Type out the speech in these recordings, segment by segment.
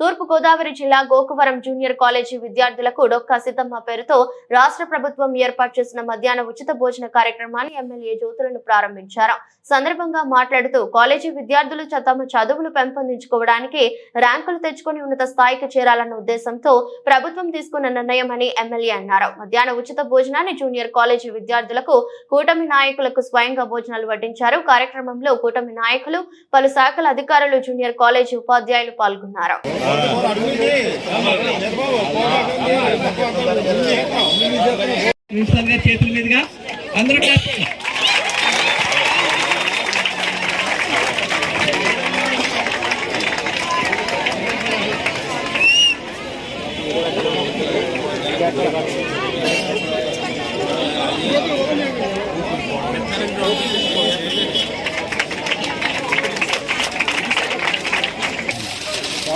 తూర్పు గోదావరి జిల్లా Gokavaram junior college విద్యార్థులకు డొక్కా సిద్ధమ్మ పేరుతో రాష్ట్ర ప్రభుత్వం ఏర్పాటు చేసిన మధ్యాహ్న ఉచిత భోజన కార్యక్రమాన్ని ఎమ్మెల్యే జ్యోతులను ప్రారంభించారు. సందర్భంగా మాట్లాడుతూ కాలేజీ విద్యార్థులు తమ చదువులు పెంపొందించుకోవడానికి ర్యాంకులు తెచ్చుకొని ఉన్నత స్థాయికి చేరాలన్న ఉద్దేశంతో ప్రభుత్వం తీసుకున్న నిర్ణయం అని ఎమ్మెల్యే అన్నారు. మధ్యాహ్న ఉచిత భోజనాన్ని జూనియర్ కాలేజీ విద్యార్థులకు కూటమి నాయకులకు స్వయంగా భోజనాలు వడ్డించారు. కార్యక్రమంలో కూటమి నాయకులు పలు శాఖల అధికారులు జూనియర్ కాలేజీ ఉపాధ్యాయులు పాల్గొన్నారు. చేతుల మీదుగా అందరూ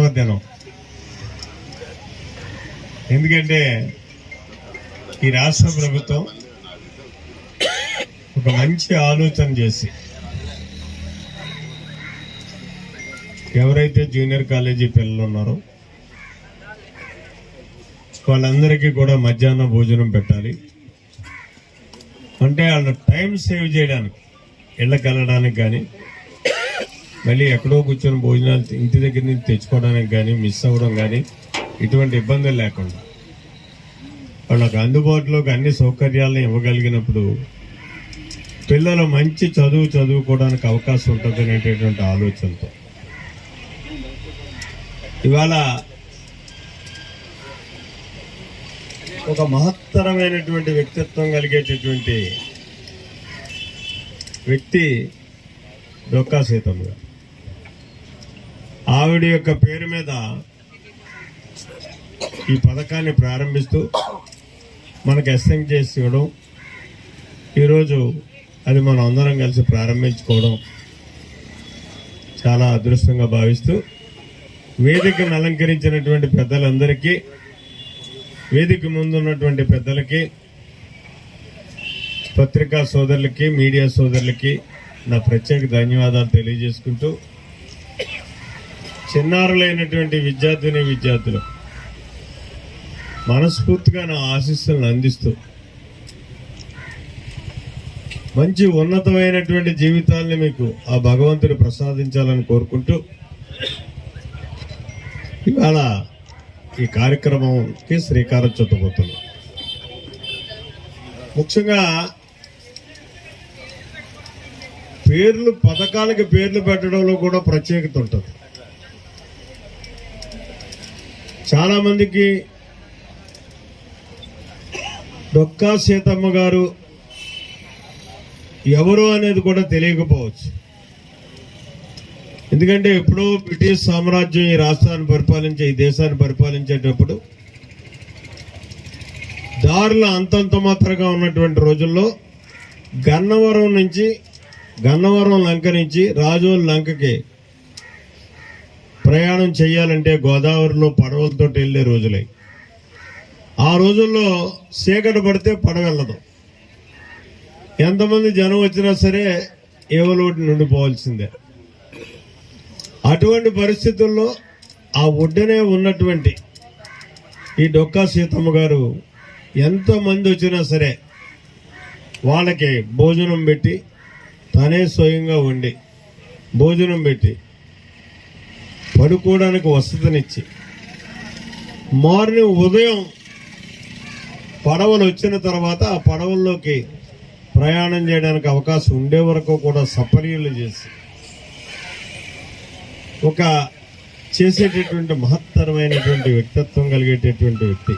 పర్వదినం. ఎందుకంటే ఈ రాష్ట్ర ప్రభుత్వం ఒక మంచి ఆలోచన చేసి ఎవరైతే జూనియర్ కాలేజీ పిల్లలు ఉన్నారో వాళ్ళందరికీ కూడా మధ్యాహ్నం భోజనం పెట్టాలి. అంటే వాళ్ళ టైం సేవ్ చేయడానికి ఇళ్ళకి వెళ్ళడానికి కానీ మళ్ళీ ఎక్కడో కూర్చొని భోజనాలు ఇంటి దగ్గర నుంచి తెచ్చుకోవడానికి కానీ మిస్ అవ్వడం కానీ ఇటువంటి ఇబ్బందులు లేకుండా. వాళ్ళకు అందుబాటులోకి అన్ని సౌకర్యాలను ఇవ్వగలిగినప్పుడు పిల్లలు మంచి చదువు చదువుకోవడానికి అవకాశం ఉంటుంది అనేటటువంటి ఆలోచనతో. ఇవాళ ఒక మహత్తరమైనటువంటి వ్యక్తిత్వం కలిగేటటువంటి వ్యక్తి డొక్కా సీతమ్మ గారు. ఆవిడ యొక్క పేరు మీద ఈ పథకాన్ని ప్రారంభిస్తూ మనకు ఎస్ఎం చేసి ఇవ్వడం. ఈరోజు అది మనం అందరం కలిసి ప్రారంభించుకోవడం చాలా అదృష్టంగా భావిస్తూ వేదికను అలంకరించినటువంటి పెద్దలందరికీ వేదిక ముందున్నటువంటి పెద్దలకి పత్రికా సోదరులకి మీడియా సోదరులకి నా ప్రత్యేక ధన్యవాదాలు తెలియజేసుకుంటూ చిన్నారులైనటువంటి విద్యార్థిని విద్యార్థులు మనస్ఫూర్తిగా నా ఆశీస్సులను అందిస్తూ మంచి ఉన్నతమైనటువంటి జీవితాల్ని మీకు ఆ భగవంతుడు ప్రసాదించాలని కోరుకుంటూ ఇవాళ ఈ కార్యక్రమంకి శ్రీకారం చుట్టబోతున్నాం. ముఖ్యంగా పేర్లు పథకాలకి పేర్లు పెట్టడంలో కూడా ప్రత్యేకత ఉంటుంది. చాలా మందికి డొక్కా సీతమ్మ గారు ఎవరు అనేది కూడా తెలియకపోవచ్చు. ఎందుకంటే ఎప్పుడో బ్రిటిష్ సామ్రాజ్యం ఈ రాష్ట్రాన్ని పరిపాలించే ఈ దేశాన్ని పరిపాలించేటప్పుడు దారుల అంతంత మాత్రగా ఉన్నటువంటి రోజుల్లో గన్నవరం నుంచి గన్నవరం లంక నుంచి రాజోల్ లంకకి ప్రయాణం చేయాలంటే గోదావరిలో పడవలతో వెళ్ళే రోజులై. ఆ రోజుల్లో చీకటి పడితే పడవ వెళ్ళదు. ఎంతమంది జనం వచ్చినా సరే ఏవలోటి నుండిపోవాల్సిందే. అటువంటి పరిస్థితుల్లో ఆ ఒడ్డునే ఉన్నటువంటి ఈ డొక్కా సీతమ్మ గారు ఎంతమంది వచ్చినా సరే వాళ్ళకి భోజనం పెట్టి తనే స్వయంగా వండి భోజనం పెట్టి పడుకోవడానికి వసతినిచ్చి. మార్నింగ్ ఉదయం పడవలు వచ్చిన తర్వాత ఆ పడవల్లోకి ప్రయాణం చేయడానికి అవకాశం ఉండే వరకు కూడా సపర్యలు చేసి ఒక చేసేటటువంటి మహత్తరమైనటువంటి వ్యక్తిత్వం కలిగేటటువంటి వ్యక్తి.